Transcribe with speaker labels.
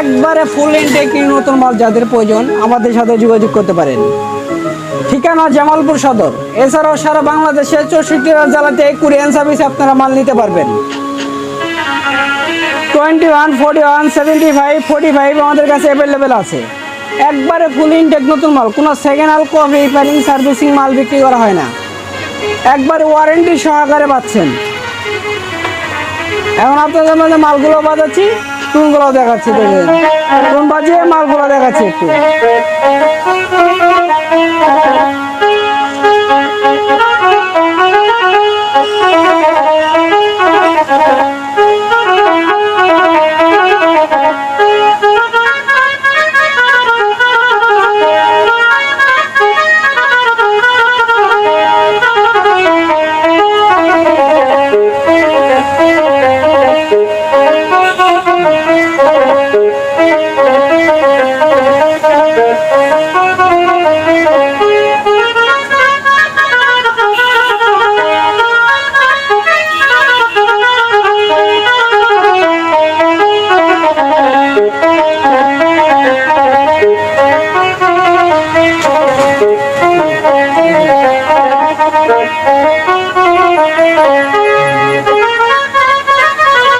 Speaker 1: একবারে ফুল ইনটেক নতুন মাল যাদের প্রয়োজন, আমাদের সাথে যোগাযোগ করতে পারেন। ঠিকানা জামালপুর সদর। এছাড়াও সারা বাংলাদেশে চৌষট্টি জেলাতে কুরিয়ান সার্ভিস আপনারা মাল নিতে পারবেন। Twenty one forty one seventy five forty five আমাদের কাছে অ্যাভেলেবেল আছে। একবারে ফুল ইনটেক নতুন মাল। কোনো second hand copy repairing servicing মাল বিক্রি করা হয় না। একবারে ওয়ারেন্টি সহকারে পাচ্ছেন। এখন আপনাদের মধ্যে মালগুলো বাজাচ্ছি টুনগুলো দেখাচ্ছি টুন বাজিয়ে মালগুলো দেখাচ্ছি একটু। Oh.